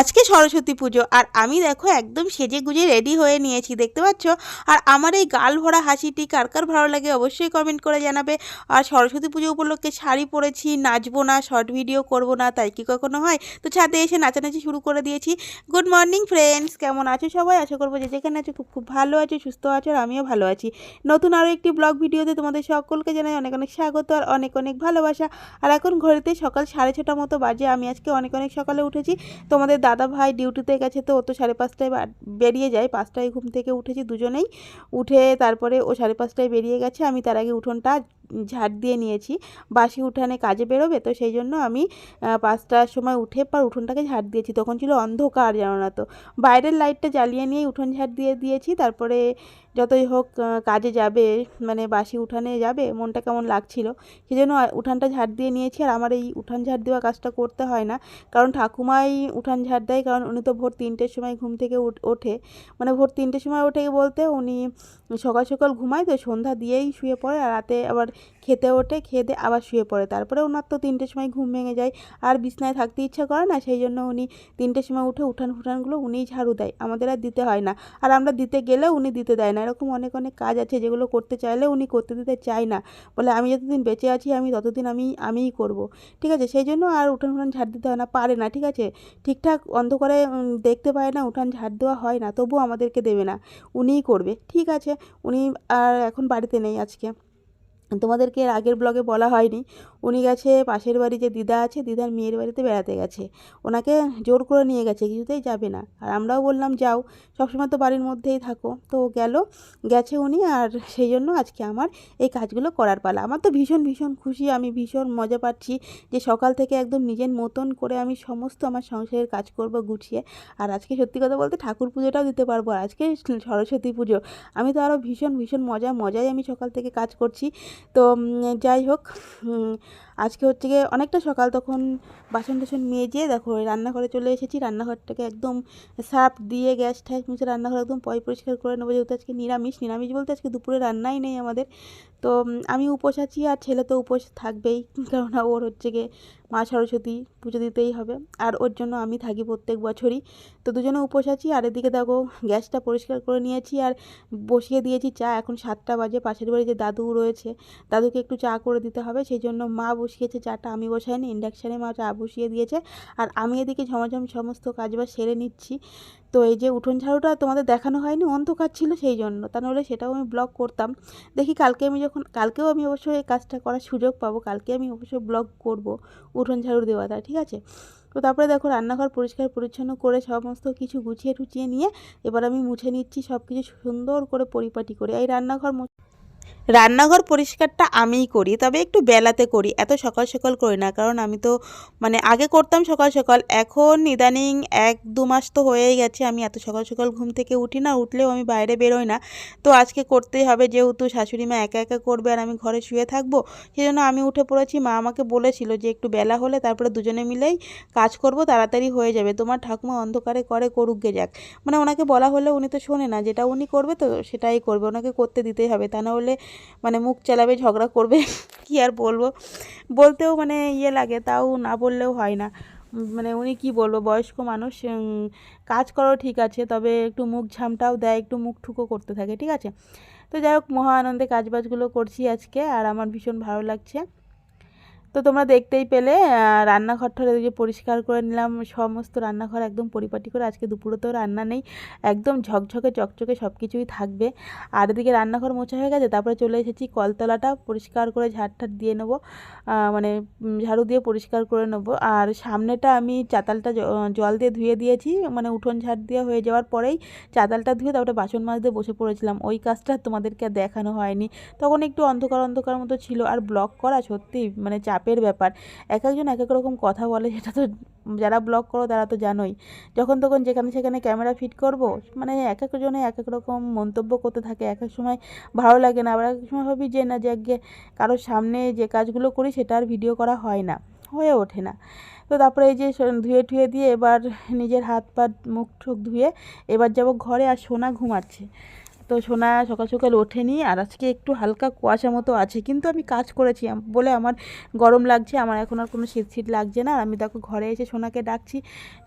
আজকে সরস্বতী পুজো, আর আমি দেখো একদম সেজে গুজে রেডি হয়ে নিয়েছি, দেখতে পাচ্ছ? আর আমার এই গাল ভরা হাসিটি কার কার ভালো লাগে অবশ্যই কমেন্ট করে জানাবে। আর সরস্বতী পুজো উপলক্ষে শাড়ি পরেছি, নাচবো না শর্ট ভিডিও করব না, তাই কি কখনো হয়? তো ছাদে এসে নাচানাচি শুরু করে দিয়েছি। গুড মর্নিং ফ্রেন্ডস কেমন আছো সবাই? আশা করব যে যেখানে আছো খুব খুব ভালো আছো, সুস্থ আছো, আর আমিও ভালো আছি। নতুন আরও একটি ব্লগ ভিডিওতে তোমাদের সকলকে জানাই অনেক অনেক স্বাগত আর অনেক অনেক ভালোবাসা। আর এখন ঘড়িতে সকাল সাড়ে ছটা মতো বাজে, আমি আজকে অনেক অনেক সকালে উঠেছি। তোমাদের দাদা ভাই ডিউটিতে গেছে তো, ও তো সাড়ে পাঁচটায় বেরিয়ে যায়। পাঁচটায় ঘুম থেকে উঠেছি দুজনেই। উঠে তারপরে ও সাড়ে পাঁচটায় বেরিয়ে গেছে। আমি তার আগে উঠোনটা ঝাড় দিয়ে নিয়েছি। বাসি উঠানে কাজে বেরোবে, তো সেই জন্য আমি পাঁচটার সময় উঠে পর উঠোনটাকে ঝাড় দিয়েছি। তখন ছিল অন্ধকার জানো না তো। বাইরের লাইটটা জ্বালিয়ে নিয়েই উঠোন ঝাড় দিয়ে দিয়েছি। তারপরে যতই হোক কাজে যাবে মানে বাসি উঠানে যাবে, মনটা কেমন লাগছিল। সেই জন্য উঠানটা ঝাড় দিয়ে নিয়েছি। আর আমার এই উঠান ঝাড় দেওয়া কাজটা করতে হয় না। কারণ ঠাকুমাই উঠান ঝাড় দেয়। কারণ উনি তো ভোর তিনটের সময় ঘুম থেকে ওঠে। মানে ভোর তিনটের সময় ওঠে বলতে উনি সকাল সকাল ঘুমায়, তো সন্ধ্যা দিয়েই শুয়ে পড়ে। আর রাতে আবার খেতে ওঠে, খেয়ে আবার শুয়ে পড়ে। তারপরে ওনার তো তিনটের সময় ঘুম ভেঙে যায়। আর বিছনায় থাকতে ইচ্ছা করে না, সেই জন্য উনি তিনটের সময় উঠে উঠান ফুটানগুলো উনিই ঝাড়ু দেয়। আমাদের আর দিতে হয় না। আর আমরা দিতে গেলেও উনি দিতে দেয় না। এরকম অনেক অনেক কাজ আছে যেগুলো করতে চাইলে উনি করতে দিতে চায় না। বলে আমি যতদিন বেঁচে আছি, আমি ততদিন আমি, আমিই করব। ঠিক আছে? সেই জন্য আর উঠান ফুটান ঝাড় দিতে হয় না, পারে না। ঠিক আছে? ঠিকঠাক অন্ধকারে দেখতে পায় না, উঠান ঝাড় দেওয়া হয় না, তবুও আমাদেরকে দেবে না। উনিই করবে। ঠিক আছে? উনি আর এখন বাড়িতে নেই আজকে। তোমাদেরকে এর আগের ব্লগে বলা হয়নি। উনি গেছে পাশের বাড়ি যে দিদা আছে, দিদার মেয়ের বাড়িতে বেড়াতে গেছে। ওনাকে জোর করে নিয়ে গেছে, কিছুতেই যাবে না। আর আমরাও বললাম, যাও, সবসময় তো বাড়ির মধ্যেই থাকো। তো গেল, গেছে উনি আর সেই জন্য আজকে আমার এই কাজগুলো করার পালা। আমার তো ভীষণ ভীষণ খুশি, আমি ভীষণ মজা পাচ্ছি যে সকাল থেকে একদম নিজের মতন করে আমি সমস্ত আমার সংসারের কাজ করব গুছিয়ে। আর আজকে সত্যি কথা বলতে ঠাকুর পুজোটাও দিতে পারব। আর আজকে সরস্বতী পুজো। আমি তো আরও ভীষণ ভীষণ মজা মজায় আমি সকাল থেকে কাজ করছি। তো যাই হোক আজকে হচ্ছে গিয়ে অনেকটা সকাল, তখন বাসন টাসন মেজে দেখো রান্নাঘরে চলে এসেছি। রান্নাঘরটাকে একদম সার্ফ দিয়ে গ্যাস ট্যাস মুছে রান্নাঘর একদম পয় পরিষ্কার করে নেব, যেহেতু আজকে নিরামিষ। নিরামিষ বলতে আজকে দুপুরে রান্নাই নেই আমাদের। তো আমি উপোস আছি আর ছেলে তো উপোস থাকবেই, কেননা ওর হচ্ছে গিয়ে মা সরস্বতী পুজো দিতেই হবে, আর ওর জন্য আমি থাকি প্রত্যেক বছরই। তো দুজনে উপোস আছি, আর এদিকে দেখো গ্যাসটা পরিষ্কার করে নিয়েছি, আর বসিয়ে দিয়েছি চা। এখন সাতটা বাজে, পাশের বাড়ি যে দাদু রয়েছে, দাদুকে একটু চা করে দিতে হবে, সেই জন্য মা বসিয়েছে, চাটা আমি বসাইনি ইন্ডাকশানে মা চা বসিয়ে দিয়েছে, আর আমি এদিকে ঝমাঝম সমস্ত কাজবাজ সেরে নিচ্ছি। তো এই যে উঠোন ঝাড়ুটা তোমাদের দেখানো হয়নি, অন্ধকার ছিল সেই জন্য। তা নাহলে সেটাও আমি ব্লগ করতাম। দেখি কালকে আমি যখন, কালকেও আমি অবশ্যই এই কাজটা করার সুযোগ পাবো, কালকে আমি অবশ্যই ব্লগ করব উঠোন ঝাড়ু দেওয়াটা ঠিক আছে? তো তারপরে দেখো রান্নাঘর পরিষ্কার পরিচ্ছন্ন করে সমস্ত কিছু গুছিয়ে টুচিয়ে নিয়ে এবার আমি মুছে নিচ্ছি সব কিছু সুন্দর করে পরিপাটি করে। এই রান্নাঘর রান্নাঘর পরিষ্কারটা আমিই করি, তবে একটু বেলাতে করি, এত সকাল সকাল করি না, কারণ আমি তো মানে আগে করতাম সকাল সকাল, এখন ইদানিং এক দু মাস তো হয়েই গেছে, আমি এত সকাল সকাল ঘুম থেকে উঠি না, উঠলেও আমি বাইরে বেরোই না, তো আজকে করতেই হবে, যেহেতু শাশুড়ি মা একা একা করবে আর আমি ঘরে শুয়ে থাকব সেই জন্য আমি উঠে পড়েছি, মা আমাকে বলেছিল যে একটু বেলা হলে তারপরে দুজনে মিলেই কাজ করব, তাড়াতাড়ি হয়ে যাবে, তোমার ঠাকুমা অন্ধকারে করে করুক গে যাক মানে ওনাকে বলা হলে উনি তো শোনে না, যেটা উনি করবে তো সেটাই করবে, ওনাকে করতে দিতেই হবে, তা না হলে মানে মুখ চালাবে, ঝগড়া করবে, কি আর বলব? বলতেও মানে ইয়ে লাগে, তাও না বললেও হয় না। মানে উনি কি বলব, বয়স্ক মানুষ কাজ করো ঠিক আছে, তবে একটু মুখ ঝামটাও দেয়, একটু মুখ ঠুকো করতে থাকে, ঠিক আছে? তো যাই হোক, মহা আনন্দে কাজবাজগুলো করছি আজকে, আর আমার ভীষণ ভালো লাগছে। তো তোমরা দেখতেই পেলে রান্নাঘরটা যে পরিষ্কার করে নিলাম, সমস্ত রান্নাঘর একদম পরিপাটি করে, আজকে দুপুরে তো রান্না নেই, একদম ঝকঝকে, চকচকে সব কিছুই থাকবে। আর এদিকে রান্নাঘর মোছা হয়ে গেছে, তারপরে চলে এসেছি কলতলাটা, পরিষ্কার করে ঝাড় দিয়ে নেব মানে ঝাড়ু দিয়ে পরিষ্কার করে নেব। আর সামনেটা আমি চাতালটা জল দিয়ে ধুয়ে দিয়েছি মানে উঠোন ঝাড় দিয়ে হয়ে যাওয়ার পরেই চাতালটা ধুয়ে তারপরে বাসন মাছ দিয়ে বসে পড়েছিলাম। ওই কাজটা তোমাদেরকে দেখানো হয়নি। তখন একটু অন্ধকার অন্ধকার মতো ছিল, আর ব্লক করা সত্যি মানে চাপের ব্যাপার। এক একজন এক এক রকম কথা বলে সেটা তো যারা ব্লগ করো তারা তো জানোই। যখন তখন যেখানে সেখানে ক্যামেরা ফিট করব মানে এক একজনে এক এক রকম মন্তব্য করতে থাকে, এক এক সময় ভালো লাগে না। আবার এক এক সময় ভাবি যে, না যে আগে কারোর সামনে যে কাজগুলো করি সেটা আর ভিডিও করা হয় না, হয়ে ওঠে না। তো তারপরে এই যে ধুয়ে টুয়ে দিয়ে এবার নিজের হাত পা মুখ ঠুক ধুয়ে এবার যাব ঘরে আর সোনা ঘুমাচ্ছে। তো সোনা সকাল সকাল ওঠেনি আর আজকে একটু হালকা কুয়াশা মতো আছে কিন্তু আমি কাজ করেছি বলে আমার গরম লাগছে আমার এখন আর কোনো শীত শীত লাগছে না। আর আমি দেখো ঘরে এসে সোনাকে ডাকছি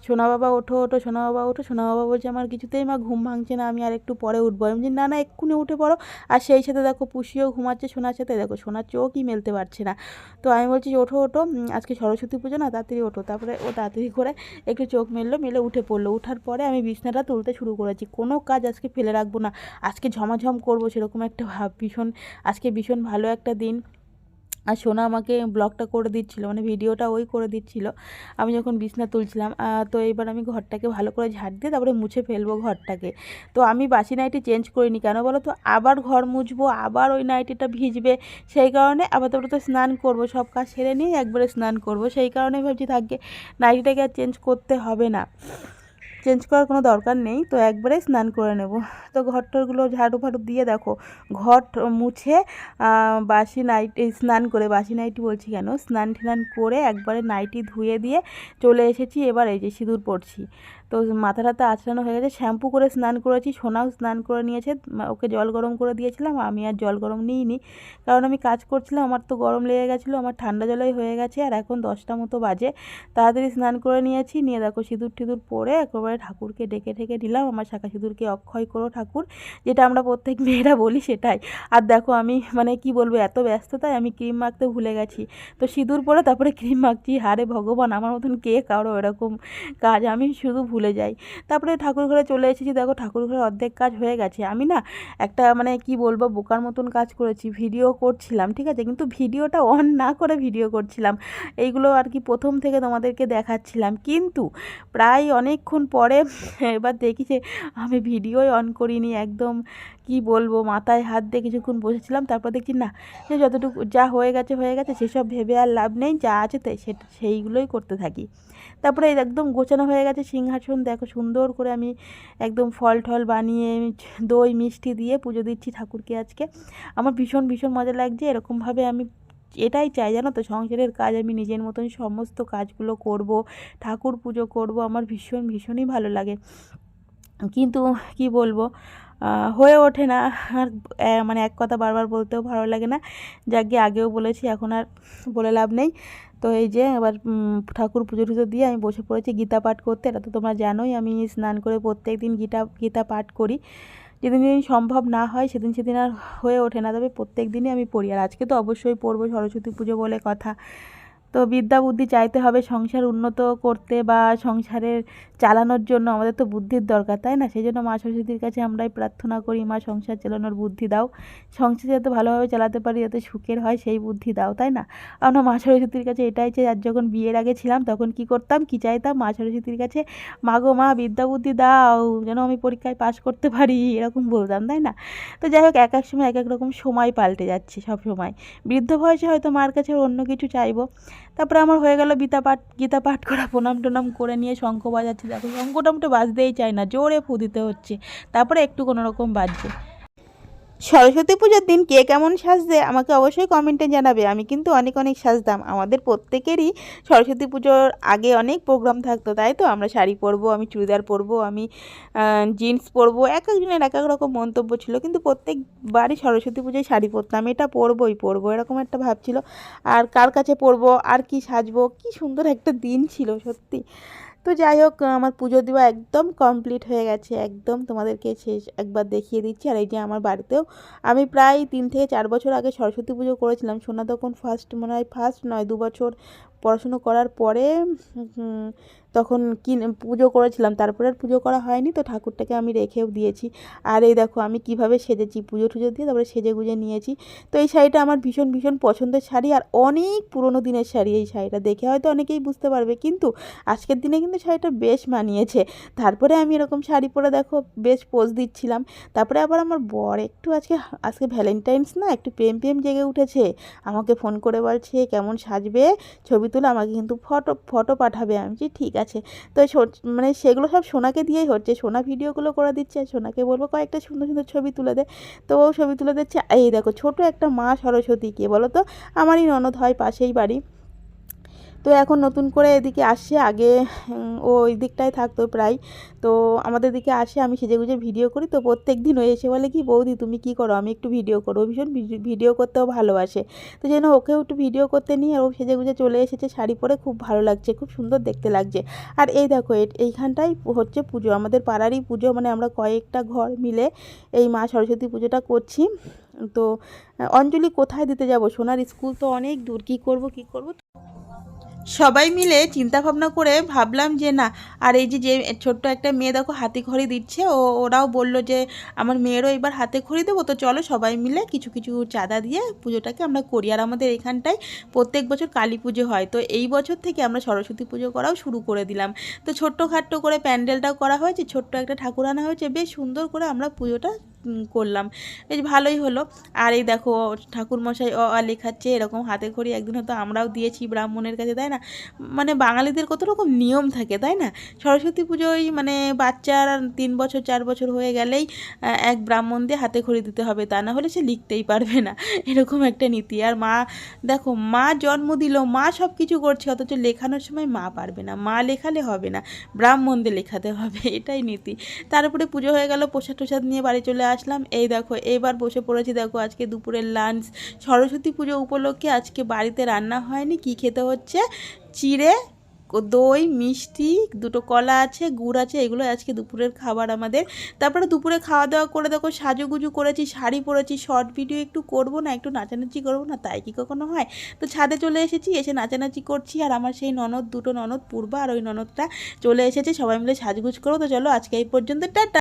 সোনা বাবা ওঠো ওঠো সোনা বাবা ওঠো সোনা বাবা বলছে আমার কিছুতেই মা ঘুম ভাঙছে না আমি আর একটু পরে উঠবো। আমি বলছি, না না এক্ষুনি উঠে পড়ো। আর সেই সাথে দেখো পুষিও ঘুমাচ্ছে সোনার সাথে দেখো সোনার চোখই মেলতে পারছে না। তো আমি বলছি ওঠো ওঠো আজকে সরস্বতী পুজো না তাড়াতাড়ি ওঠো। তারপরে ও তাড়াতাড়ি করে একটু চোখ মেললো মেলে উঠে পড়ল। ওঠার পরে আমি বিছনাটা তুলতে শুরু করেছি কোনো কাজ আজকে ফেলে রাখব না। আজকে ঝমাঝম করব সেরকম একটা ভাব, ভীষণ, আজকে ভীষণ ভালো একটা দিন। আর সোনা আমাকে ব্লগটা করে দিচ্ছিল মানে ভিডিওটা ওই করে দিচ্ছিল। আমি যখন বিছনা তুলছিলাম তো এবার আমি ঘরটাকে ভালো করে ঝাড় দিয়ে তারপরে মুছে ফেলব ঘরটাকে। তো আমি বাসি নাইটি চেঞ্জ করিনি কেন বলো তো? আবার ঘর মুছবো, আবার ওই নাইটিটা ভিজবে, সেই কারণে আবার তারপরে তো স্নান করব, সব কাজ সেরে নিয়ে একবারে স্নান করব। সেই কারণে ভাবছি থাকবে, নাইটিটাকে আর চেঞ্জ করতে হবে না। চেঞ্জ করার কোনো দরকার নেই, তো একবারে স্নান করে নেব। তো ঘরটরগুলো ঝাড়ু ফাড়ু দিয়ে দেখো, ঘর মুছে বাসি নাইটি স্নান করে, বাসি নাইটি বলছি কেন? স্নান টিনান করে একবারে নাইটি ধুয়ে দিয়ে চলে এসেছি, এবার এই যে সিঁদুর পড়ছি তো মাথা টাথা আঁচড়ানো হয়ে গেছে, শ্যাম্পু করে স্নান করেছি, সোনাও স্নান করে নিয়েছে ওকে জল গরম করে দিয়েছিলাম, আমি আর জল গরম নিইনি, কারণ আমি কাজ করছিলাম, আমার তো গরম লেগে গেছিল, আমার ঠান্ডা জলেই হয়ে গেছে, আর এখন দশটা মতো বাজে, তাড়াতাড়ি স্নান করে নিয়েছি, নিয়ে দেখো সিঁদুর টিঁদুর পরে একেবারে ঠাকুরকে ডেকে ঠেকে দিলাম আমার শাখা সিঁদুরকে অক্ষয় করো ঠাকুর। যেটা আমরা প্রত্যেক মেয়েরা বলি সেটাই। আর দেখো আমি মানে কি বলব, এত ব্যস্ততায় আমি ক্রিম মাখতে ভুলে গেছি। তো সিঁদুর পরে তারপরে ক্রিম মাখছি হারে ভগবান, আমার মতন কে কারও এরকম কাজ আমি শুধু ভুলে যাই। তারপরে ঠাকুর ঘরে চলে এসেছি, দেখো ঠাকুর ঘরে অর্ধেক কাজ হয়ে গেছে। আমি না একটা মানে কি বলব, বোকার মতন কাজ করেছি, ভিডিও করছিলাম, ঠিক আছে? কিন্তু ভিডিওটা অন না করে ভিডিও করছিলাম। এইগুলো আর কি প্রথম থেকে তোমাদেরকে দেখাচ্ছিলাম। কিন্তু প্রায় অনেকক্ষণ পরে এবার দেখি যে আমি ভিডিওই অন করিনি, একদম কি বলব, মাথায় হাত দিয়ে কিছুক্ষণ বসেছিলাম, তারপর দেখছি না, যে যতটুকু যা হয়ে গেছে হয়ে গেছে, সেসব ভেবে আর লাভ নেই, যা আছে তাই সেইগুলোই করতে থাকি। তারপরে একদম গোছানো হয়ে গেছে সিংহাসন, দেখো সুন্দর করে আমি একদম ফল টল বানিয়ে, দই মিষ্টি দিয়ে পুজো দিচ্ছি ঠাকুরকে আজকে। আমার ভীষণ ভীষণ মজা লাগছে, এরকমভাবে আমি এটাই চাই, জানো তো, সংসারের কাজ, আমি নিজের মতন সমস্ত কাজগুলো করব, ঠাকুর পুজো করব, আমার ভীষণ, ভীষণই ভালো লাগে। কিন্তু কি বলব হয়ে ওঠে না। আর মানে এক কথা বারবার বলতেও ভালো লাগে না। যাকে আগেও বলেছি, এখন আর বলে লাভ নেই। তো এই যে, এবার ঠাকুর পুজো টুজো দিয়ে আমি বসে পড়েছি গীতা পাঠ করতে। এটা তো তোমরা জানোই, আমি স্নান করে প্রত্যেক দিন গীতা গীতা পাঠ করি। যেদিন যেদিন সম্ভব না হয়, সেদিন সেদিন আর হয়ে ওঠে না। তবে প্রত্যেক দিনই আমি পড়ি। আর আজকে তো অবশ্যই পড়ব সরস্বতী পুজো বলে কথা। তো বিদ্যা বুদ্ধি চাইতে হবে সংসার উন্নত করতে বা সংসারের চালানোর জন্য, আমাদের তো বুদ্ধির দরকার, তাই না? সেই জন্য মা সরস্বতীর কাছে আমরাই প্রার্থনা করি, মা সংসার চালানোর বুদ্ধি দাও। সংসার যাতে ভালোভাবে চালাতে পারি, যাতে সুখের হয়, সেই বুদ্ধি দাও, তাই না? আমরা মা সরস্বতীর কাছে এটাই চাই, আর যখন বিয়ের আগে ছিলাম, তখন কি করতাম, কি চাইতাম? মা সরস্বতীর কাছে, মা গো মা, বিদ্যা বুদ্ধি দাও, যেন আমি পরীক্ষায় পাশ করতে পারি, এরকম বলতাম, তাই না? তো যাই হোক, এক এক সময় এক এক রকম সময় পাল্টে যাচ্ছে সব সময়। বৃদ্ধ বয়সে হয়তো মার কাছে অন্য কিছু চাইব। তারপরে আমার হয়ে গেল গীতা পাঠ গীতা পাঠ করা, প্রণাম টনাম করে নিয়ে শঙ্খ বাজাচ্ছে। দেখো শঙ্খ টঙ্কটা বাজতেই চায় না, জোরে ফু দিতে হচ্ছে। তারপরে একটু কোনোরকম বাজছে। সরস্বতী পুজোর দিন কে কেমন সাজবে আমাকে অবশ্যই কমেন্টে জানাবে। আমি কিন্তু অনেক অনেক সাজতাম। আমাদের প্রত্যেকেরই সরস্বতী পুজোর আগে অনেক প্রোগ্রাম থাকতো, তাই তো? আমরা শাড়ি পরবো, আমি চুড়িদার পরবো, আমি জিন্স পরবো, এক একজনের এক এক রকম মন্তব্য ছিল। কিন্তু প্রত্যেকবারই সরস্বতী পুজোয় শাড়ি পরতাম, এটা পরবোই, পরবো, এরকম একটা ভাব ছিল। আর কার কাছে পরবো, আর কি সাজবো, কি সুন্দর একটা দিন ছিল, সত্যি। তো যাই হোক আমার পুজো দেওয়া একদম কমপ্লিট হয়ে গেছে, একদম তোমাদেরকে শেষ একবার দেখিয়ে দিচ্ছি। আর এই যে আমার বাড়িতেও আমি প্রায় তিন থেকে চার বছর আগে সরস্বতী পুজো করেছিলাম। সোনা তখন ফার্স্ট মনে হয় ফার্স্ট নয়, দু বছর পড়াশুনো করার পরে তখন কি পুজো করেছিলাম, তারপরে আর পুজো করা হয়নি, তো ঠাকুরটাকে আমি রেখেও দিয়েছি। আর এই দেখো, আমি কীভাবে সেজেছি, পুজো টুজো দিয়ে তারপরে সেজে গুজে নিয়েছি। তো এই শাড়িটা আমার ভীষণ ভীষণ পছন্দের শাড়ি, আর অনেক পুরনো দিনের শাড়ি এই শাড়িটা। দেখে হয়তো অনেকেই বুঝতে পারবে, কিন্তু আজকের দিনে কিন্তু শাড়িটা বেশ মানিয়েছে। তারপরে আমি এরকম শাড়ি পরে দেখো, বেশ পোজ দিচ্ছিলাম। তারপরে আবার আমার বর একটু আজকে আজকে ভ্যালেন্টাইন্স না, একটু প্রেম প্রেম জেগে উঠেছে। আমাকে ফোন করে বলছে, কেমন সাজবে? ছবি তুলে আমাকে কিন্তু ফটো ফটো পাঠাবে। আমি ঠিক আছে। তো সো- মানে সেগুলো সব সোনাকে দিয়েই হচ্ছে। সোনা ভিডিওগুলো করে দিচ্ছে আর সোনাকে বলব, কয়েকটা সুন্দর সুন্দর ছবি তুলে দেয় তো ও ছবি তুলে দিচ্ছে। এই দেখো, ছোট একটা মা সরস্বতী কে বলো তো? আমারই ননদ হয় পাশেই বাড়ি। তো এখন নতুন করে এদিকে আসছে আগে ও ওই দিকটায় থাকতো প্রায়। তো আমাদের দিকে আসে, আমি সেজে গুজে ভিডিও করি। তো প্রত্যেক দিন ও এসে বলে কি, বৌদি, তুমি কি করো? আমি একটু ভিডিও করো ভীষণ ভিডিও করতেও ভালোবাসে। তো যেন ওকেও একটু ভিডিও করতে নিয়ে ও সেজে গুজে চলে এসেছে। শাড়ি পরে খুব ভালো লাগছে, খুব সুন্দর দেখতে লাগছে। আর এই দেখো এইখানটাই হচ্ছে পুজো। আমাদের পাড়ারই পুজো মানে আমরা কয়েকটা ঘর মিলে এই মা সরস্বতী পুজোটা করছি। তো, অঞ্জলি কোথায় দিতে যাব? সোনার স্কুল তো অনেক দূর। কী করব কী করব? সবাই মিলে চিন্তা ভাবনা করে ভাবলাম যে না, আর এই যে যে ছোট্ট একটা মেয়ে দেখো হাতে খড়ি দিচ্ছে, ও, ওরাও বলল যে আমার মেয়েরও এবার হাতে খড়ি দেবো, তো চলো সবাই মিলে কিছু কিছু চাঁদা দিয়ে পুজোটাকে আমরা করি। আর আমাদের এখানটায় প্রত্যেক বছর কালী পুজো হয়, তো এই বছর থেকে আমরা সরস্বতী পুজো করাও শুরু করে দিলাম। তো ছোট্ট খাট্ট করে প্যান্ডেলটাও করা হয়েছে, ছোট্ট একটা ঠাকুর আনা হয়েছে, বেশ সুন্দর করে আমরা পুজোটা করলাম। বেশ ভালোই হলো। আর এই দেখো, ঠাকুরমশাই অ, আ লেখাচ্ছে, এরকম হাতে খড়ি একদিন হয়তো আমরাও দিয়েছি ব্রাহ্মণের কাছে, তাই না? মানে বাঙালিদের কত রকম নিয়ম থাকে, তাই না? সরস্বতী পুজোয় মানে বাচ্চার তিন বছর, চার বছর হয়ে গেলেই এক ব্রাহ্মণ দিয়ে হাতে খড়ি দিতে হবে, তা না হলে সে লিখতেই পারবে না। এরকম একটা নীতি। আর মা, দেখো, মা জন্ম দিল, মা সব কিছু করছে, অথচ লেখানোর সময় মা পারবে না। মা লেখালে হবে না, ব্রাহ্মণদের লেখাতে হবে, এটাই নীতি। তারপরে পুজো হয়ে গেল প্রসাদ টোসাদ নিয়ে বাড়ি চলে আসলাম। এই দেখো এইবার বসে পড়েছি দেখো আজকে দুপুরের লাঞ্চ সরস্বতী পুজো উপলক্ষে আজকে বাড়িতে রান্না হয়নি, কি খেতে হচ্ছে? চিড়ে, দই, মিষ্টি, দুটো কলা আছে, গুড় আছে, এগুলো আজকে দুপুরের খাবার আমাদের। তারপরে দুপুরে খাওয়া দাওয়া করে দেখো, সাজুগুজু করেছি, শাড়ি পরেছি শর্ট ভিডিও একটু করব না, একটু নাচানাচি করব না, তাই কি কখনো হয়? তো ছাদে চলে এসেছি, এসে নাচানাচি করছি, আর আমার সেই ননদ, দুটো ননদ, পূর্বা আর ওই ননদটা চলে এসেছে, সবাই মিলে সাজগুজ করো। তো চলো আজকে এই পর্যন্ত, টাটা!